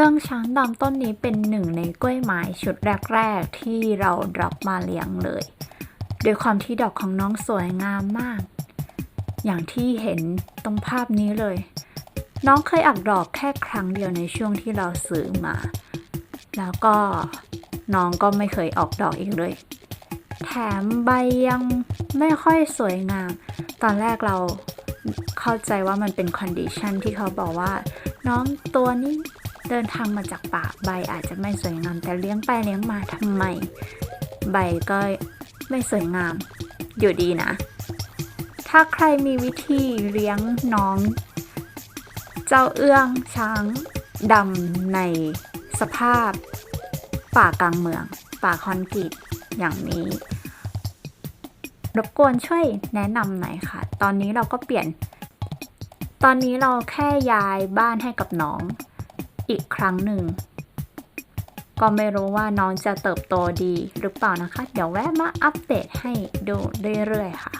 เอื้องช้างดำต้นนี้เป็นหนึ่งในกล้วยไม้ชุดแรก ๆ ที่เรารับมาเลี้ยงเลยด้วยความที่ดอกของน้องสวยงามมาก อย่างที่เห็นตรงภาพนี้เลย น้องเคยออกดอกแค่ครั้งเดียวในช่วงที่เราซื้อมา แล้วก็น้องก็ไม่เคยออกดอกอีกเลย แถมใบยังไม่ค่อยสวยงาม ตอนแรกเราเข้าใจว่ามันเป็นคอนดิชันที่เขาบอกว่า น้องตัวนี้ เดินทางมาจากป่าใบอาจจะไม่สวยงาม แต่เลี้ยงไปเลี้ยงมาทำไม ใบก็ไม่สวยงาม อยู่ดีนะ ถ้าใครมีวิธีเลี้ยงน้อง เจ้าเอื้องช้างดำในสภาพ ป่ากลางเมือง ป่าคอนกรีตอย่างนี้รบกวนช่วยแนะนำหน่อยค่ะ ตอนนี้เราก็เปลี่ยน ตอนนี้เราแค่ย้ายบ้านให้กับน้อง อีกครั้งหนึ่ง ก็ไม่รู้ว่าน้องจะเติบโตดีหรือเปล่านะคะ เดี๋ยวแวะมาอัปเดตให้ดูเรื่อยๆค่ะ